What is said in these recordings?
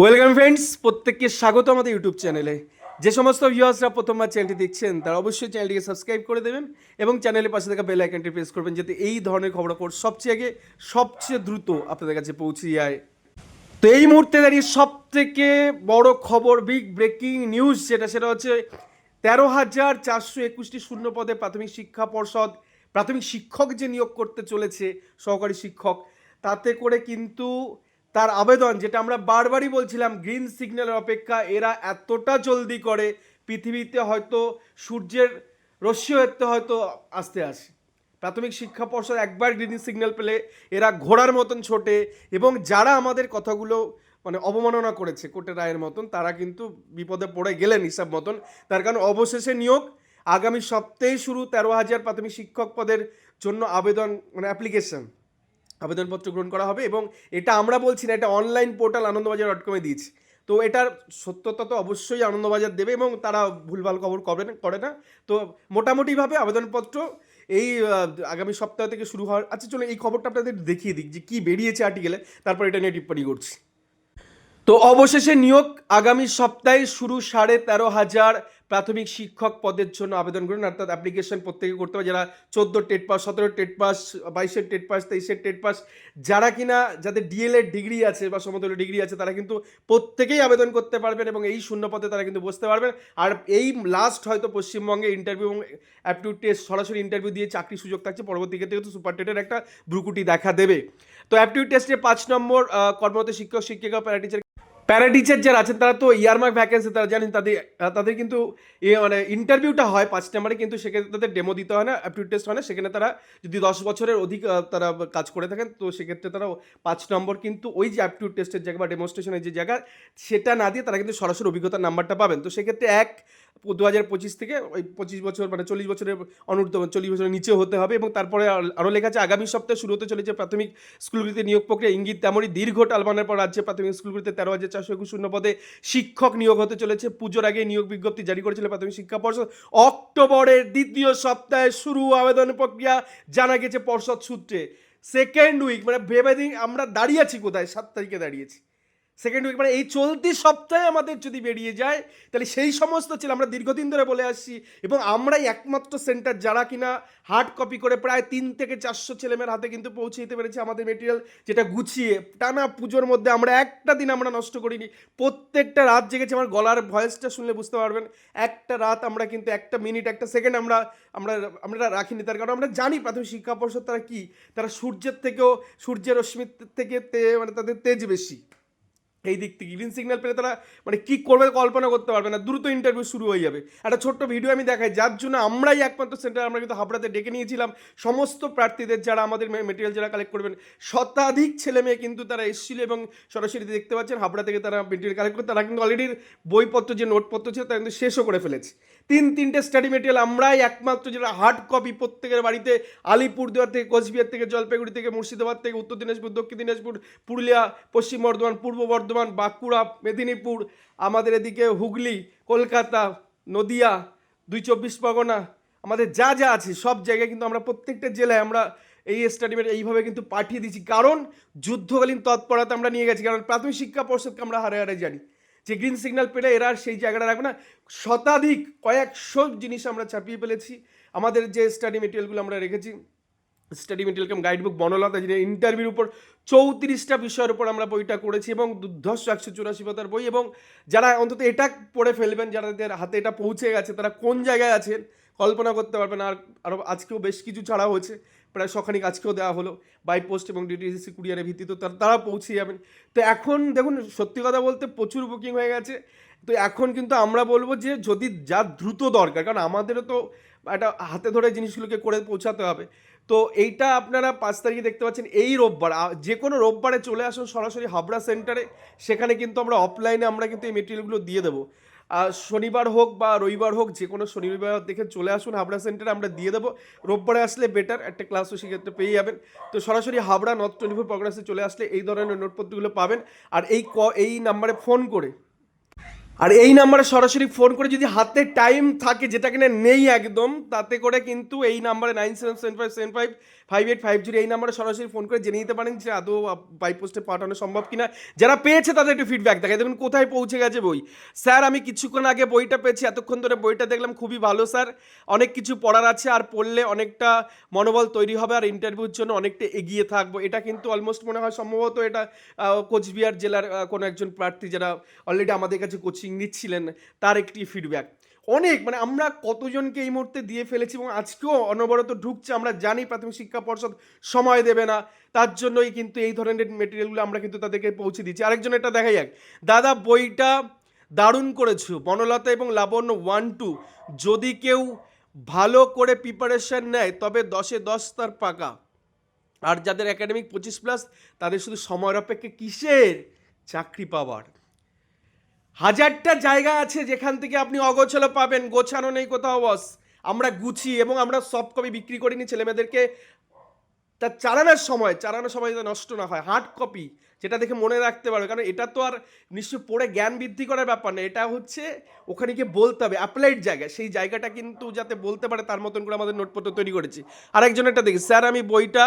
Welcome friends প্রত্যেককে স্বাগত আমাদের ইউটিউব চ্যানেলে যে সমস্ত ভিউয়ার্সরা প্রথমবার চ্যানেলটি দেখছেন, তারা অবশ্যই চ্যানেলটিকে সাবস্ক্রাইব করে দেবেন এবং চ্যানেলের পাশে থাকা বেল আইকনটি প্রেস করবেন যাতে এই ধরনের খবরাখবর সবচেয়ে আগে, সবচেয়ে দ্রুত আপনাদের কাছে পৌঁছে যায়। তো এই মুহূর্তে দাঁড়িয়ে সব থেকে বড় খবর বিগ ব্রেকিং নিউজ যেটা, সেটা হচ্ছে তেরো হাজার চারশো একুশটি শূন্য পদে প্রাথমিক শিক্ষা পর্ষদ, প্রাথমিক শিক্ষক যে নিয়োগ করতে চলেছে, সহকারী শিক্ষক, তাতে করে কিন্তু তার আবেদন, যেটা আমরা বারবারই বলছিলাম গ্রিন সিগন্যালের অপেক্ষা এরা এতটা জলদি করে পৃথিবীতে হয়তো সূর্যের রশ্মি হতে হয়তো আসতে আসে। প্রাথমিক শিক্ষা পর্ষদ একবার গ্রিন সিগন্যাল পেলে এরা ঘোড়ার মতন ছোটে এবং যারা আমাদের কথাগুলো মানে অবমাননা করেছে কোর্টের রায়ের মতন, তারা কিন্তু বিপদে পড়ে গেলেন হিসাব মতন। তার কারণ অবশেষে নিয়োগ, আগামী সপ্তাহে শুরু তেরো হাজার প্রাথমিক শিক্ষক পদের জন্য আবেদন মানে অ্যাপ্লিকেশন আবেদনপত্র গ্রহণ করা হবে এবং এটা আমরা বলছি না, এটা অনলাইন পোর্টাল আনন্দবাজার ডট কমে দিয়েছি। তো এটার সত্যতা তো অবশ্যই আনন্দবাজার দেবে এবং তারা ভুলভাল খবর করে না করে না। তো মোটামুটিভাবে আবেদনপত্র এই আগামী সপ্তাহ থেকে শুরু হওয়ার আচ্ছা চলো এই খবরটা আপনাদের দেখিয়ে দিক যে কী বেরিয়েছে আর্টিকেলে তারপর এটা নিয়ে টিপ্পণী করছি। তো অবশেষে নিয়োগ আগামী সপ্তাহে শুরু সাড়ে তেরো হাজার প্রাথমিক শিক্ষক পদের জন্য আবেদন করুন। অর্থাৎ অ্যাপ্লিকেশন প্রত্যেকে করতে হবে যারা চোদ্দ টেট পাস, সতেরো টেট পাস, বাইশের টেট পাস, তেইশের টেট পাস, যারা কিনা যাদের ডিএলএড ডিগ্রি আছে বা সমতুল্য ডিগ্রি আছে, তারা কিন্তু প্রত্যেকেই আবেদন করতে পারবেন এবং এই শূন্য পদে তারা কিন্তু বসতে পারবেন। আর এই লাস্ট হয়তো পশ্চিমবঙ্গে ইন্টারভিউ এবং অ্যাপটিউড টেস্ট সরাসরি ইন্টারভিউ দিয়ে চাকরির সুযোগ থাকছে। পরবর্তী ক্ষেত্রে কিন্তু সুপার টেটের একটা ব্রুকুটি দেখা দেবে। তো অ্যাপটিউড টেস্টে পাঁচ নম্বর কর্মরত শিক্ষক, শিক্ষিকা প্যারা টিচার প্যারা টিচার যারা আছেন, তারা তো ইয়ারমার্ক ভ্যাকেন্সি তারা জানেন তাদের তাদের কিন্তু এ মানে ইন্টারভিউটা হয় পাঁচ নাম্বারে কিন্তু সেক্ষেত্রে তাদের ডেমো দিতে হয় না অ্যাপটিউড টেস্ট হয় না, সেখানে তারা যদি দশ বছরের অধিক তারা কাজ করে থাকেন, তো সেক্ষেত্রে তারা পাঁচ নম্বর কিন্তু ওই যে অ্যাপটিউড টেস্টের জায়গা বা ডেমোস্ট্রেশনের যে জায়গা, সেটা না দিয়ে তারা কিন্তু সরাসরি অভিজ্ঞতার নাম্বারটা পাবেন। তো সেক্ষেত্রে এক দু হাজার পঁচিশ থেকে ওই পঁচিশ বছর মানে চল্লিশ বছরের অনূর্ধ্ব, চল্লিশ বছরের নিচে হতে হবে এবং তারপরে আরও লেখা আছে, আগামী সপ্তাহে শুরু হতে চলেছে প্রাথমিক স্কুলগুলিতে নিয়োগ প্রক্রিয়া। ইঙ্গিত তেমনই দীর্ঘ টালবানের পর রাজ্যে প্রাথমিক স্কুলগুলিতে তেরো হাজার চারশো একুশ শূন্য পদে শিক্ষক নিয়োগ হতে চলেছে। পুজোর আগে নিয়োগ বিজ্ঞপ্তি জারি করেছিল প্রাথমিক শিক্ষা পর্ষদ। অক্টোবরের দ্বিতীয় সপ্তাহে শুরু আবেদন প্রক্রিয়া জানা গেছে পর্ষদ সূত্রে। সেকেন্ড উইক মানে ভেবে দিন আমরা দাঁড়িয়েছি কোথায়, সাত তারিখে দাঁড়িয়েছি সেকেন্ড উইক মানে এই চলতি সপ্তাহে আমাদের যদি বেরিয়ে যায়, তাহলে সেই সমস্ত ছেলে আমরা দীর্ঘদিন ধরে বলে আসছি এবং আমরাই একমাত্র সেন্টার যারা কিনা হার্ড কপি করে প্রায় তিন থেকে চারশো ছেলেমেয়ের হাতে কিন্তু পৌঁছে দিতে পেরেছি আমাদের মেটেরিয়াল যেটা গুছিয়ে। টানা পুজোর মধ্যে আমরা একটা দিন আমরা নষ্ট করিনি, প্রত্যেকটা রাত জেগেছি। আমার গলার ভয়েসটা শুনলে বুঝতে পারবেন, একটা রাত আমরা কিন্তু একটা মিনিট একটা সেকেন্ড আমরা আমরা আমরা রাখিনি। তার কারণ আমরা জানি প্রাথমিক শিক্ষা পর্ষদ তারা কী? তারা সূর্যের থেকেও, সূর্যের রশ্মির থেকে মানে তাদের তেজ বেশি। এই দিক থেকে গ্রিন সিগন্যাল পেলে তারা মানে কী করবে কল্পনা করতে পারবে না, দ্রুত ইন্টারভিউ শুরু হয়ে যাবে। একটা ছোট্ট ভিডিও আমি দেখাই, যার জন্য আমরাই একমাত্র সেন্টার আমরা কিন্তু হাবড়াতে ডেকে নিয়েছিলাম। সমস্ত প্রার্থীদের যারা আমাদের মেটেরিয়াল যারা কালেক্ট করবেন, শতাধিক ছেলে মেয়ে কিন্তু তারা এসেছিল এবং সরাসরি দেখতে পাচ্ছেন, হাবড়া থেকে তারা মেটেরিয়াল কালেক্ট করে তারা কিন্তু অলরেডি বইপত্র যে নোটপত্র ছিল তারা কিন্তু শেষও করে ফেলেছে। তিন, তিনটে স্টাডি মেটেরিয়াল আমরাই একমাত্র যেটা হার্ড কপি প্রত্যেকের বাড়িতে, আলিপুরদুয়ার থেকে, কোচবিহার থেকে, জলপাইগুড়ি থেকে, মুর্শিদাবাদ থেকে, উত্তর দিনাজপুর, দক্ষিণ দিনাজপুর, পুরুলিয়া, পশ্চিম বর্ধমান, পূর্ব বর্ধমান বাঁকুড়া, মেদিনীপুর, আমাদের এদিকে হুগলি, কলকাতা, নদিয়া, দুই চব্বিশ পরগনা, আমাদের যা যা আছে সব জায়গায় কিন্তু আমরা প্রত্যেকটা জেলায় আমরা এই স্টাডিমেন্ট এইভাবে কিন্তু পাঠিয়ে দিচ্ছি কারণ যুদ্ধকালীন তৎপরতা আমরা নিয়ে গেছি, কারণ প্রাথমিক শিক্ষা পর্ষদকে আমরা হারে হারে জানি। যে গ্রিন সিগন্যাল পেলে এরা সেই জায়গাটা রাখবে না। শতাধিক, কয়েকশো জিনিস আমরা ছাপিয়ে ফেলেছি। আমাদের যে স্টাডি মেটেরিয়ালগুলো আমরা রেখেছি। Study material guide book Banalata যে ইন্টারভিউর উপর চৌত্রিশটা বিষয়ের উপর আমরা বইটা করেছি এবং দুর্ধর্ষ একশো চুরাশি পাতার বই এবং যারা অন্তত এটা পড়ে ফেলবেন যাদের হাতে এটা পৌঁছে গেছে, তারা কোন জায়গায় আছেন কল্পনা করতে পারবেন আর আরও আজকেও বেশ কিছু ছাড়া হয়েছে। প্রায় সখানিক আজকেও দেওয়া হলো বাই পোস্ট এবং ডিটিসি কুরিয়ারের ভিত্তিতে তারা পৌঁছে যাবেন। তো এখন দেখুন, সত্যি কথা বলতে প্রচুর বুকিং হয়ে গেছে। তো এখন কিন্তু আমরা বলব যে যদি যা দ্রুত দরকার, কারণ আমাদেরও তো একটা হাতে ধরে জিনিসগুলোকে করে পৌঁছাতে হবে। তো এইটা আপনারা পাঁচ তারিখে দেখতে পাচ্ছেন, এই রোববার যে কোনো রোববারে চলে আসুন সরাসরি হাবড়া সেন্টারে, সেখানে কিন্তু আমরা অফলাইনে আমরা কিন্তু এই মেটেরিয়ালগুলো দিয়ে দেবো। আর শনিবার হোক বা রবিবার হোক যে কোনো শনিবার দেখে চলে আসুন হাবড়া সেন্টারে, আমরা দিয়ে দেবো। রোববারে আসলে বেটার একটা ক্লাসও সেক্ষেত্রে পেয়ে যাবেন। তো সরাসরি হাবড়া নর্থ টোয়েন্টি ফোর প্রগ্রেসে চলে আসলে এই ধরনের নোটপত্রগুলো পাবেন। আর এই ক, এই নাম্বারে ফোন করে আর এই নাম্বারে সরাসরি ফোন করে যদি হাতে টাইম থাকে, যেটা কিনা নেই একদম, তাতে করে কিন্তু এই নাম্বারে nine seven seven five seven five five eight five zero এই নাম্বারে সরাসরি ফোন করে জেনে নিতে পারেন যে আদৌ বাই পোস্টে পাঠানো সম্ভব কিনা। যারা পেয়েছে তাদের একটু ফিডব্যাক দেখে দেখুন, কোথায় পৌঁছে গেছে বই? স্যার, আমি কিছুক্ষণ আগে বইটা পেয়েছি, এতক্ষণ ধরে বইটা দেখলাম, খুবই ভালো, স্যার। অনেক কিছু পড়ার আছে, আর পড়লে অনেকটা মনোবল তৈরি হবে, আর ইন্টারভিউর জন্য অনেকটা এগিয়ে থাকব। এটা কিন্তু অলমোস্ট মনে হয় সম্ভবত এটা কোচবিহার জেলার কোনো একজন প্রার্থী যারা অলরেডি আমাদের কাছে কোচিং নিচ্ছিলেন, তার একটি ফিডব্যাক অনেক মানে আমরা কতজনকে এই মুহূর্তে দিয়ে ফেলেছি এবং আজকেও অনবরত ঢুকছে, আমরা জানি প্রাথমিক শিক্ষা পর্ষদ সময় দেবে না, তার জন্যই কিন্তু এই ধরনের মেটেরিয়ালগুলো আমরা কিন্তু তাদেরকে পৌঁছে দিচ্ছি। আরেকজন এটা দেখা যাক। দাদা, বইটা দারুণ করেছ, বনলতা এবং লাবণ্য ওয়ান টু যদি কেউ ভালো করে প্রিপারেশন নেয়, তবে দশে দশ তার পাকা। আর যাদের একাডেমিক পঁচিশ প্লাস তাদের শুধু সময়ের অপেক্ষা কিসের চাকরি পাওয়ার? হাজারটা জায়গা আছে যেখান থেকে আপনি অগোছালো পাবেন, গোছানো নেই কোথাও, বস। আমরা গুছিয়ে এবং আমরা সব কপি বিক্রি করিনি, ছেলেমেয়েদেরকে। তার চালানোর সময় চালানোর সময় যাতে নষ্ট না হয় হার্ড কপি যেটা দেখে মনে রাখতে পারবে। কারণ এটা তো আর নিশ্চয় পড়ে জ্ঞান বৃদ্ধি করার ব্যাপার না, এটা হচ্ছে ওখানে গিয়ে বলতে হবে অ্যাপ্লাইড জায়গা। সেই জায়গাটা কিন্তু যাতে বলতে পারে, তার মতন করে আমাদের নোটপত্র তৈরি করেছি। আরেকজন একটা দেখি, স্যার, আমি বইটা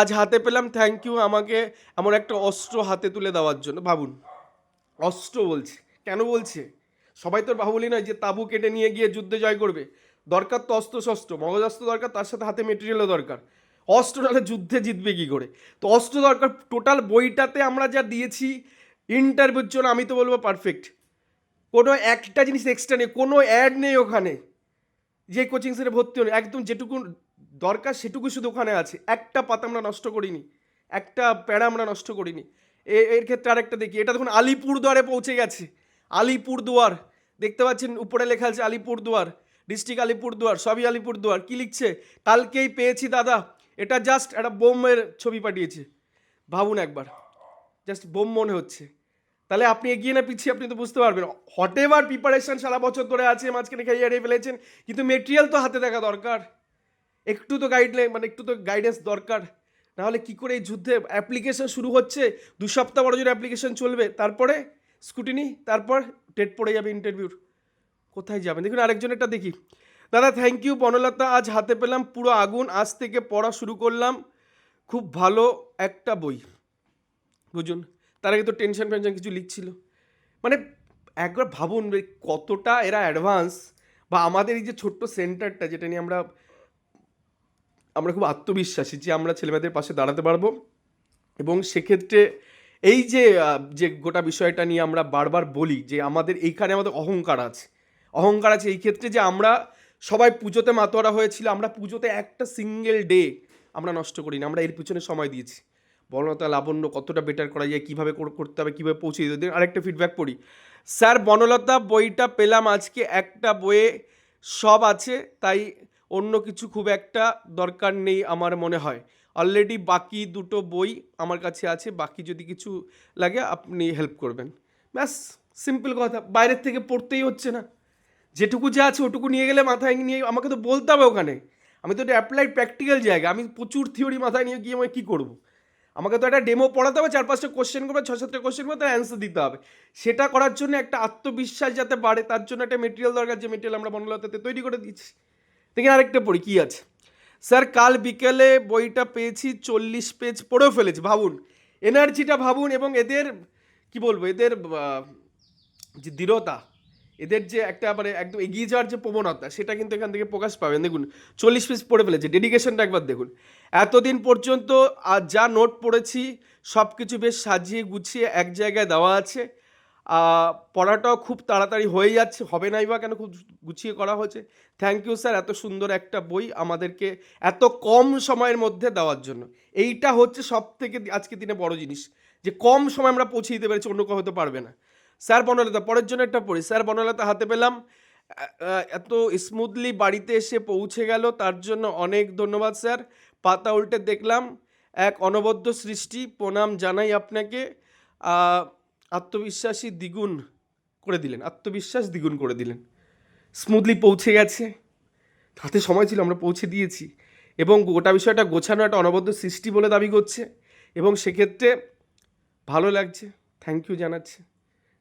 আজ হাতে পেলাম থ্যাংক ইউ আমাকে এমন একটা অস্ত্র হাতে তুলে দেওয়ার জন্য। ভাবুন, অস্ত্র বলছে। কেন বলছে? সবাই তো আর বাহুবলী নয় যে তাবু কেটে নিয়ে গিয়ে যুদ্ধে জয় করবে। দরকার তো অস্ত্র শস্ত্র মগজাস্ত্র দরকার, তার সাথে হাতে মেটেরিয়ালও দরকার। অস্ত্র নাহলে যুদ্ধে জিতবে কী করে? তো অস্ত্র দরকার টোটাল বইটাতে আমরা যা দিয়েছি ইন্টারভিউর জন্য আমি তো বলব পারফেক্ট কোনো একটা জিনিস এক্সট্রা নেই, কোনো অ্যাড নেই ওখানে। যে কোচিং সেন্টারে ভর্তি হন একদম যেটুকু দরকার সেটুকু শুধু ওখানে আছে। একটা পাতা আমরা নষ্ট করিনি, একটা প্যাড়া আমরা নষ্ট করিনি। এর ক্ষেত্রে আরেকটা দেখি, এটা দেখুন আলিপুরদুয়ারে পৌঁছে গেছে। আলিপুরদুয়ার, দেখতে পাচ্ছেন উপরে লেখা আছে আলিপুরদুয়ার, ডিস্ট্রিক্ট আলিপুরদুয়ার, সবই আলিপুরদুয়ার। কি লিখছে? কালকেই পেয়েছি দাদা, এটা জাস্ট একটা বোমের ছবি পাঠিয়েছে। ভাবুন একবার জাস্ট বোম মনে হচ্ছে। তাহলে আপনি এগিয়ে না পিছিয়ে আপনি তো বুঝতে পারবেন। হট এভার প্রিপারেশন সারা বছর ধরে আছে, মাঝখানে খেয়ে হারিয়ে ফেলেছেন, কিন্তু মেটেরিয়াল তো হাতে দেখা দরকার। একটু তো গাইডলাইন মানে একটু তো গাইডেন্স দরকার। নাহলে কি করে এই যুদ্ধে অ্যাপ্লিকেশন শুরু হচ্ছে? দু সপ্তাহ বড় জোরে অ্যাপ্লিকেশন চলবে, তারপরে স্কুটিনি, তারপর টেট পড়ে যাবে ইন্টারভিউর কোথায় যাবেন? দেখুন, আরেকজনেরটা দেখি। দাদা থ্যাংক ইউ বনলতা, আজ হাতে পেলাম পুরো আগুন। আজ থেকে পড়া শুরু করলাম। খুব ভালো একটা বই। বুঝুন, তার আগে তো টেনশন ফেনশন কিছু লিখছিল। মানে একবার ভাবুন কতটা এরা অ্যাডভান্স বা আমাদের এই যে ছোট্ট সেন্টারটা যেটা নিয়ে আমরা আমরা খুব আত্মবিশ্বাসী যে আমরা ছেলেমেয়েদের পাশে দাঁড়াতে পারব। এবং সেক্ষেত্রে এই যে যে গোটা বিষয়টা নিয়ে আমরা বারবার বলি যে আমাদের এইখানে আমাদের অহংকার আছে। অহংকার আছে এই ক্ষেত্রে যে আমরা সবাই পুজোতে মাতোয়ারা হয়েছিল, আমরা পুজোতে একটা সিঙ্গেল ডে আমরা নষ্ট করিনি, আমরা এর পিছনে সময় দিয়েছি। বনলতা লাবণ্য, কতটা বেটার করা যায় কীভাবে কর- করতে হবে, কীভাবে পৌঁছে দিতে। আরেকটা ফিডব্যাক পড়ি। স্যার, বনলতা বইটা পেলাম আজকে, একটা বইয়ে সব আছে, তাই অন্য কিছু খুব একটা দরকার নেই আমার মনে হয়। অলরেডি বাকি দুটো বই আমার কাছে আছে, বাকি যদি কিছু লাগে আপনি হেল্প করবেন। ব্যাস সিম্পল কথা, বাইরের থেকে পড়তেই হচ্ছে না। যেটুকু যা আছে ওটুকু নিয়ে গেলে মাথায় নিয়ে, আমাকে তো বলতে হবে ওখানে। আমি তো এটা অ্যাপ্লাইড প্র্যাকটিক্যাল জায়গা, আমি প্রচুর থিওরি মাথায় নিয়ে গিয়ে আমি কী করব? আমাকে তো একটা ডেমো পড়াতে হবে চার পাঁচটা কোশ্চেন করবে, ছ, সাতটা কোশ্চেন করবে, তার অ্যান্সার দিতে হবে। সেটা করার জন্য একটা আত্মবিশ্বাস যাতে বাড়ে, তার জন্য একটা মেটেরিয়াল দরকার, যে মেটেরিয়াল আমরা বনলতাতে তৈরি করে দিচ্ছি দেখি আরেকটা পড়ি, কী আছে? স্যার, কাল বিকেলে বইটা পেয়েছি, চল্লিশ পেজ পড়েও ফেলেছি, ভাবুন। এনার্জিটা ভাবুন এবং এদের, কি বলব, এদের যে দৃঢ়তা, এদের যে একটা মানে একদম এগিয়ে যাওয়ার যে প্রবণতা, সেটা কিন্তু এখান থেকে প্রকাশ পাবেন। দেখুন, চল্লিশ পিস পড়ে ফেলেছে। ডেডিকেশনটা একবার দেখুন। এতদিন পর্যন্ত যা নোট পড়েছি সব কিছু বেশ সাজিয়ে গুছিয়ে এক জায়গায় দেওয়া আছে। পড়াটাও খুব তাড়াতাড়ি হয়ে যাচ্ছে, হবে নাই বা কেন খুব গুছিয়ে করা হয়েছে। থ্যাংক ইউ স্যার এত সুন্দর একটা বই আমাদেরকে এত কম সময়ের মধ্যে দেওয়ার জন্য। এইটা হচ্ছে সব থেকে আজকে দিনে বড় জিনিস, যে কম সময় আমরা পৌঁছে দিতে পেরেছি, অন্য কেউ হতে পারবে না। স্যার বনলতা, পরের জন্য একটা পড়ি। স্যার বনলতা, হাতে পেলাম। এত স্মুথলি বাড়িতে এসে পৌঁছে গেল, তার জন্য অনেক ধন্যবাদ স্যার পাতা উল্টে দেখলাম, এক অনবদ্য সৃষ্টি। প্রণাম জানাই আপনাকে। আত্মবিশ্বাসী দ্বিগুণ করে দিলেন, আত্মবিশ্বাস দ্বিগুণ করে দিলেন। স্মুথলি পৌঁছে গেছে। হাতে সময় ছিল, আমরা পৌঁছে দিয়েছি। এবং গোটা বিষয়টা গোছানো একটা অনবদ্য সৃষ্টি বলে দাবি করছে। এবং সেক্ষেত্রে ভালো লাগছে থ্যাংক ইউ জানাচ্ছে।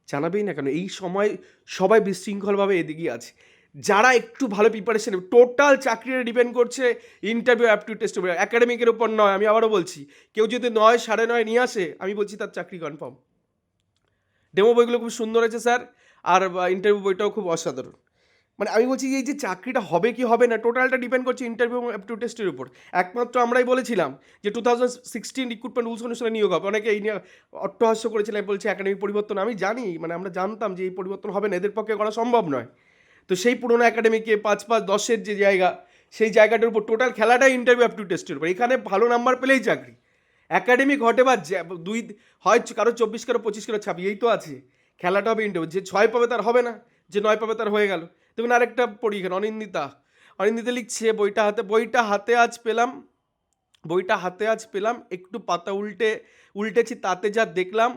জানাবেই না কেন, এই সময় সবাই বিশৃঙ্খলভাবে এদিকেই আছে। যারা একটু ভালো প্রিপারেশন টোটাল চাকরিটা ডিপেন্ড করছে ইন্টারভিউ অ্যাপটিউড উপর। একাডেমিকের উপর নয়, আমি আবারও বলছি, কেউ যদি নয়, সাড়ে নয় নিয়ে আসে, আমি বলছি তার চাকরি কনফার্ম ডেমো বইগুলো খুব সুন্দর আছে স্যার। আর ইন্টারভিউ বইটাও খুব অসাধারণ। মানে আমি বলছি, এই যে চাকরিটা হবে কি হবে না টোটালটা ডিপেন্ড করছে ইন্টারভিউ এবং অ্যাপটিউড টেস্টের উপর। একমাত্র আমরাই বলেছিলাম যে two thousand sixteen recruitment rules অনুসারে নিয়োগ হবে। অনেকে এই নিয়ে অট্টহাস্য করেছিলেন, বলছে একাডেমিক পরিবর্তন। আমি জানি মানে আমরা জানতাম যে এই পরিবর্তন হবে না, এদের পক্ষে করা সম্ভব নয়। তো সেই পুরোনো একাডেমিকে পাঁচ পাঁচ দশের যে জায়গা, সেই জায়গাটার উপর টোটাল খেলাটাই ইন্টারভিউ অ্যাপটিউড টেস্টের উপর। এখানে ভালো নাম্বার পেলেই চাকরি। একাডেমিক ঘটে বা দুই, হয় কারও চব্বিশ, কারও পঁচিশ, কারও ছাব্বিশ, এই তো আছে। খেলাটা হবে ইন্টারভিউ যে ছয় পাবে তার হবে না, যে নয় পাবে তার হয়ে গেল। দেখুন আরেকটা পড়ি এখানে, অনিন্দিতা। অনিন্দিতা লিখছে, বইটা হাতে বইটা হাতে আজ পেলাম, বইটা হাতে আজ পেলাম, একটু পাতা উল্টে, উল্টেছি তাতে যা দেখলাম,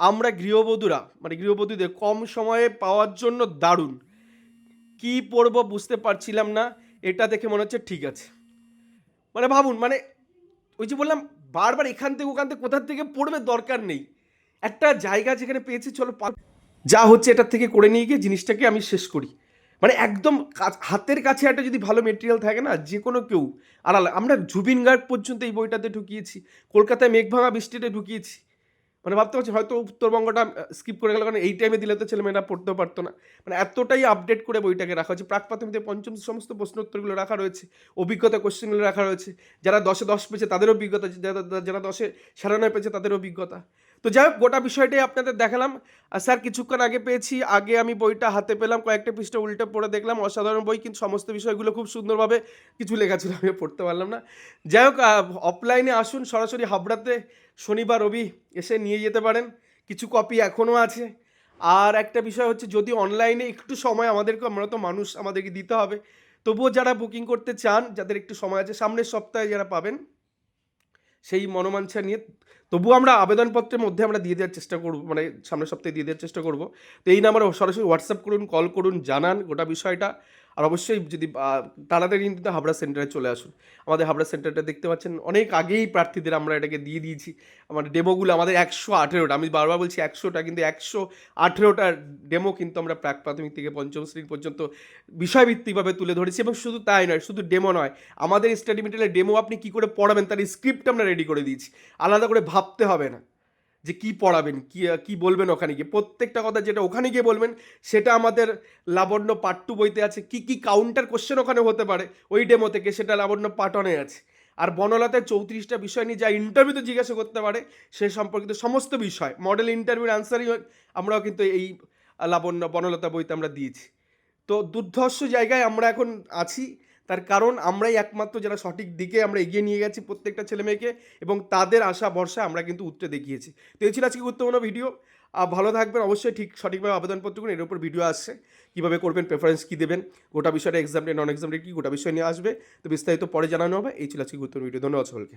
আমরা গৃহবধূরা মানে গৃহবধূদের কম সময়ে পাওয়ার জন্য দারুণ। কি পড়ব বুঝতে পারছিলাম না, এটা দেখে মনে হচ্ছে ঠিক আছে। মানে ভাবুন মানে ওই যে বললাম বারবার এখান থেকে ওখান থেকে কোথার থেকে পড়বে দরকার নেই। একটা জায়গা যেখানে পেয়েছি, চলো যা হচ্ছে এটার থেকে করে নিয়ে গিয়ে জিনিসটাকে আমি শেষ করি। মানে একদম হাতের কাছে একটা যদি ভালো মেটেরিয়াল থাকে না যে কোনো কেউ আড়াল আমরা জুবিন গার্গ পর্যন্ত এই বইটাতে ঢুকিয়েছি, কলকাতায় মেঘভাঙা বৃষ্টিতে ঢুকিয়েছি। মানে ভাবতে পারছি, হয়তো উত্তরবঙ্গটা স্কিপ করে গেল, কারণ এই টাইমে দিলে তো ছেলেমেয়েরা পড়তেও পারতো না। মানে এতটাই আপডেট করে বইটাকে রাখা হয়েছে। প্রাক প্রাথমিক পঞ্চম সমস্ত প্রশ্ন উত্তরগুলো রাখা রয়েছে, অভিজ্ঞতা কোশ্চেনগুলো রাখা রয়েছে, যারা দশে দশ পেয়েছে তাদের অভিজ্ঞতা, যারা যারা দশে সাড়ে নয় পেয়েছে তাদের অভিজ্ঞতা। তো যাই হোক, গোটা বিষয়টাই আপনাদের দেখালাম। আর স্যার, কিছুক্ষণ আগে পেয়েছি, আগে আমি বইটা হাতে পেলাম, কয়েকটা পৃষ্ঠা উল্টে পড়ে দেখলাম। অসাধারণ বই, কিন্তু সমস্ত বিষয়গুলো খুব সুন্দরভাবে কিছু লেখা ছিল আমি পড়তে পারলাম না। যাই হোক অফলাইনে আসুন, সরাসরি হাবড়াতে শনিবার রবি এসে নিয়ে যেতে পারেন। কিছু কপি এখনও আছে। আর একটা বিষয় হচ্ছে, যদি অনলাইনে একটু সময় আমাদেরকে, আমরা তো মানুষ, আমাদেরকে দিতে হবে। তবুও যারা বুকিং করতে চান, যাদের একটু সময় আছে, সামনের সপ্তাহে যারা পাবেন সেই মনোমাঞ্ছা নিয়ে তবুও আমরা আবেদনপত্রের মধ্যে আমরা দিয়ে দেওয়ার চেষ্টা করব মানে সামনের সপ্তাহে দিয়ে দেওয়ার চেষ্টা করব। তো এই নাম্বারে সরাসরি হোয়াটসঅ্যাপ করুন কল করুন, জানান গোটা বিষয়টা। আর অবশ্যই যদি তাড়াতাড়ি কিন্তু হাবড়া সেন্টারে চলে আসুন। আমাদের হাবড়া সেন্টারটা দেখতে পাচ্ছেন, অনেক আগেই প্রার্থীদের আমরা এটাকে দিয়ে দিয়েছি। আমার ডেমোগুলো আমাদের একশো আঠেরোটা, আমি বারবার বলছি একশোটা, কিন্তু একশো আঠেরোটার ডেমো কিন্তু আমরা প্রাক প্রাথমিক থেকে পঞ্চম শ্রেণি পর্যন্ত বিষয়ভিত্তিকভাবে তুলে ধরেছি এবং শুধু তাই নয়, শুধু ডেমো নয়, আমাদের স্টাডি মেটেরিয়ালের ডেমো আপনি কী করে পড়াবেন, তার স্ক্রিপ্ট আমরা রেডি করে দিয়েছি। আলাদা করে ভাবতে হবে না। যে কি পড়াবেন, কি কি বলবেন ওখানে গিয়ে। প্রত্যেকটা কথা যেটা ওখানে গিয়ে বলবেন, সেটা আমাদের লাবণ্য পার্ট টু বইতে আছে। কি কি কাউন্টার কোশ্চেন ওখানে হতে পারে ওই ডেমো থেকে, সেটা লাবণ্য পার্ট অনে আছে। আর বনলতায় চৌত্রিশটা বিষয় নিয়ে যা ইন্টারভিউতে জিজ্ঞাসা করতে পারে, সে সম্পর্কিত সমস্ত বিষয়। মডেল ইন্টারভিউর অ্যান্সারই আমরাও কিন্তু এই লাবণ্য, বনলতা বইতে আমরা দিয়েছি। তো দুর্ধর্ষ জায়গায় আমরা এখন আছি। তার কারণ আমরাই একমাত্র যারা সঠিক দিকে আমরা এগিয়ে নিয়ে গেছি প্রত্যেকটা ছেলে মেয়েকে এবং তাদের আশা, ভরসা আমরা কিন্তু উত্তরে দেখিয়েছি। তো এই ছিল আজকে গুরুত্বপূর্ণ ভিডিও। আর ভালো থাকবেন। অবশ্যই ঠিক সঠিকভাবে আবেদনপত্র করুন এর উপর ভিডিও আসছে। কীভাবে করবেন প্রেফারেন্স কী দেবেন, গোটা বিষয়টা এক্সাম নন এক্সাম কী গোটা বিষয় নিয়ে আসবে। তো বিস্তারিত পরে জানানো হবে। এই ছিল আজকে গুরুত্বপূর্ণ ভিডিও। ধন্যবাদ সকলকে।